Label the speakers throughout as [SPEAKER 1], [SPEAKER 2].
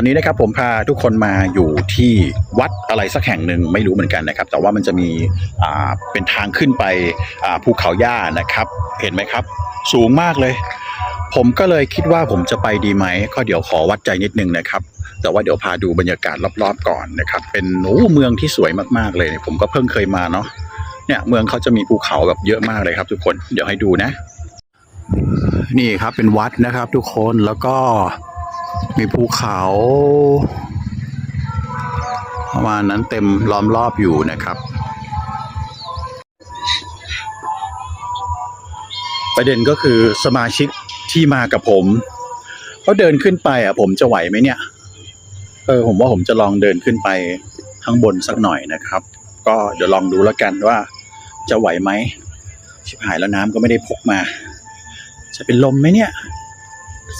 [SPEAKER 1] อนนี้นะครับผมพาทุกคนมาอยู่ที่วัดอะไรสักแห่งหนึ่งไม่รู้เหมือนกันนะครับ แต่ว่ามันจะมีอ่าเป็นทางขึ้นไปอ่าภูเขาหญ้านะครับ เห็นไหมครับ สูงมากเลย ผมก็เลยคิดว่าผมจะไปดีไหมก็เดี๋ยวขอวัดใจนิดนึงนะครับ แต่ว่าเดี๋ยวพาดูบรรยากาศรอบๆก่อนนะครับ เป็นโอ้เมืองที่สวยมากๆเลย ผมก็เพิ่งเคยมาเนาะเนี่ยเมืองเขาจะมีภูเขาแบบเยอะมากเลยครับ ทุกคนเดี๋ยวให้ดูนะ นี่ครับเป็นวัดนะครับ ทุกคนแล้วก็ มีภูเขา ประมาณนั้นเต็มล้อมรอบอยู่นะครับ ประเด็นก็คือสมาชิกที่มากับผมเขาเดินขึ้นไปอะ ผมจะไหวไหมเนี่ย เออ ผมว่าผมจะลองเดินขึ้นไปข้างบนสักหน่อยนะครับ ก็เดี๋ยวลองดูแล้วกันว่าจะไหวไหมชิบหายแล้วน้ำก็ไม่ได้พกมา จะเป็นลมไหมเนี่ย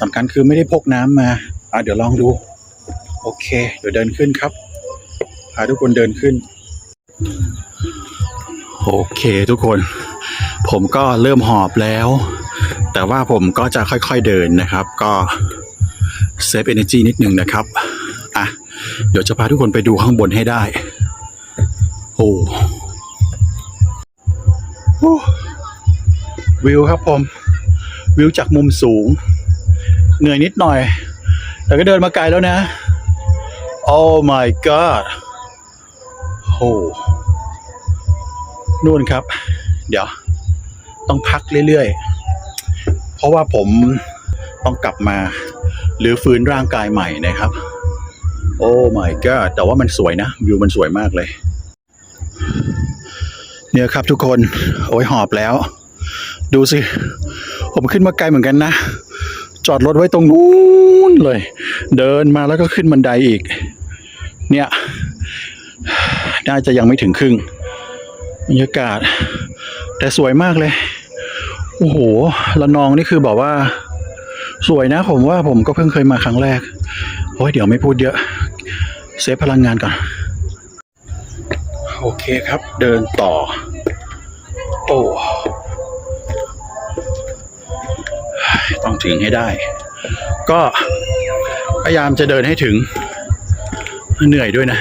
[SPEAKER 1] สำคัญคือไม่ได้พกน้ำมาอะเดี๋ยวลองดู โอเค เดี๋ยวเดินขึ้นครับพาทุกคนเดินขึ้น โอเคทุกคน ผมก็เริ่มหอบแล้ว แต่ว่าผมก็จะค่อยๆเดินนะครับ ก็เซฟ energy นิดนึงนะครับอะเดี๋ยวจะพาทุกคนไปดูข้างบนให้ได้ โอ้โอ้วิวครับผม วิวจากมุมสูง เหนื่อยนิดหน่อย แต่ก็เดินมาไกลแล้วนะ Oh my god โอ้นู่นครับ เดี๋ยว ต้องพักเรื่อยๆ เพราะว่าผมต้องกลับมา หรือฟื้นร่างกายใหม่นะครับ โอ้ my god แต่ว่ามันสวยนะ วิวมันสวยมากเลย เนี่ยครับทุกคน โอ้ยหอบแล้ว ดูสิ ผมขึ้นมาไกลเหมือนกันนะ จอดรถไว้ตรงนู้นเลย เดินมาแล้วก็ขึ้นบันไดอีก เนี่ย น่าจะยังไม่ถึงครึ่งบรรยากาศ แต่สวยมากเลย โอ้โหละนองนี่คือบอกว่า สวยนะผมว่าผมก็เพิ่งเคยมาครั้งแรกโอ้ยเดี๋ยวไม่พูดเยอะ เซฟพลังงานก่อน โอเคครับ เดินต่อ โอ้ ต้องถึงให้ได้ ก็พยายามจะเดินให้ถึง เหนื่อยด้วยนะ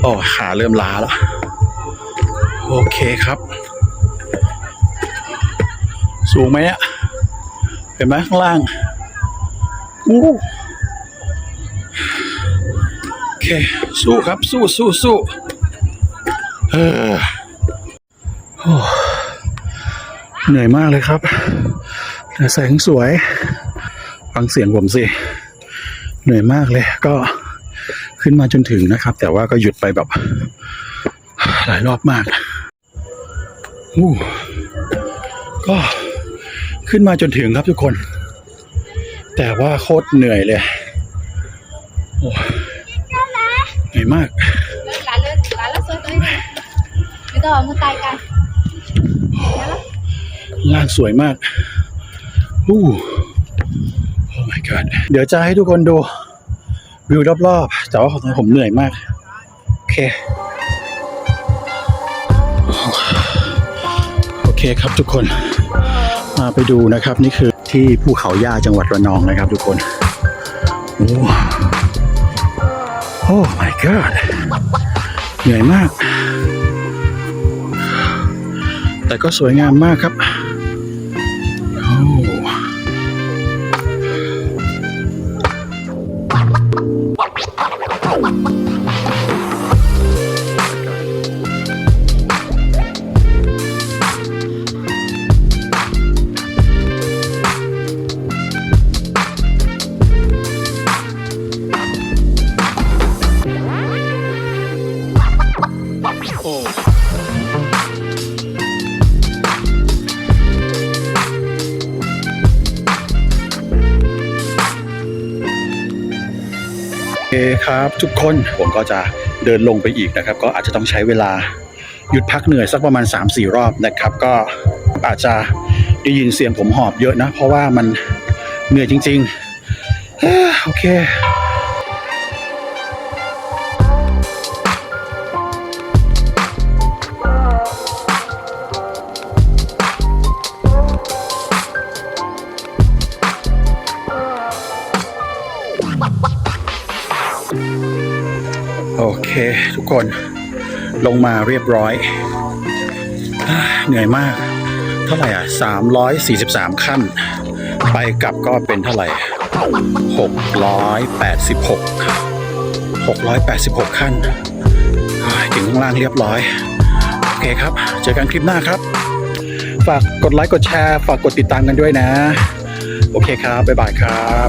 [SPEAKER 1] โอ้ขาเริ่มล้าแล้ว โอเคครับ สูงไหมเนี่ยเห็นไหมข้างล่างอู้โอเค สู้ครับ สู้สู้สู้เออโอ้เหนื่อยมากเลยครับ แต่แสงสวย ฟังเสียงผมสิ เหนื่อยมากเลย ก็ขึ้นมาจนถึงนะครับ แต่ว่าก็หยุดไปแบบ หลายรอบมากอู้ก็ขึ้นมาจนถึงครับทุกคน แต่ว่าโคตรเหนื่อยเลยโอ้เหนื่อยมาก
[SPEAKER 2] Lá lên, lá là sơ tới này. Bây giờ mua tay cài.
[SPEAKER 1] ล่างสวยมาก อู้โอ้ my god เดี๋ยวจะให้ทุกคนดูวิวรอบๆ แต่ว่าของผมเหนื่อยมาก โอเค โอเคครับทุกคน มาไปดูนะครับ นี่คือที่ภูเขาย่าจังหวัดระนองนะครับทุกคน โอ้โอ้ my god เหนื่อยมาก แต่ก็สวยงามมากครับ คครับทุกคนผมก็จะเดินลงไปอีกนะครับ ก็อาจจะต้องใช้เวลาหยุดพักเหนื่อยสักประมาณ 3-4 รอบนะครับ ก็อาจจะได้ยินเสียงผมหอบเยอะนะ เพราะว่ามันเหนื่อยจริงๆโอเค เคทุกคนลงมาเรียบร้อย เหนื่อยมาก เท่าไหร่อะ 343 ขั้น ไปกลับก็เป็นเท่าไหร่ 686 686 ขั้น ถึงข้างล่างเรียบร้อย โอเคครับ เจอกันคลิปหน้าครับ ฝากกดไลค์กดแชร์ ฝากกดติดตามกันด้วยนะ โอเคครับ บ๊ายบายครับ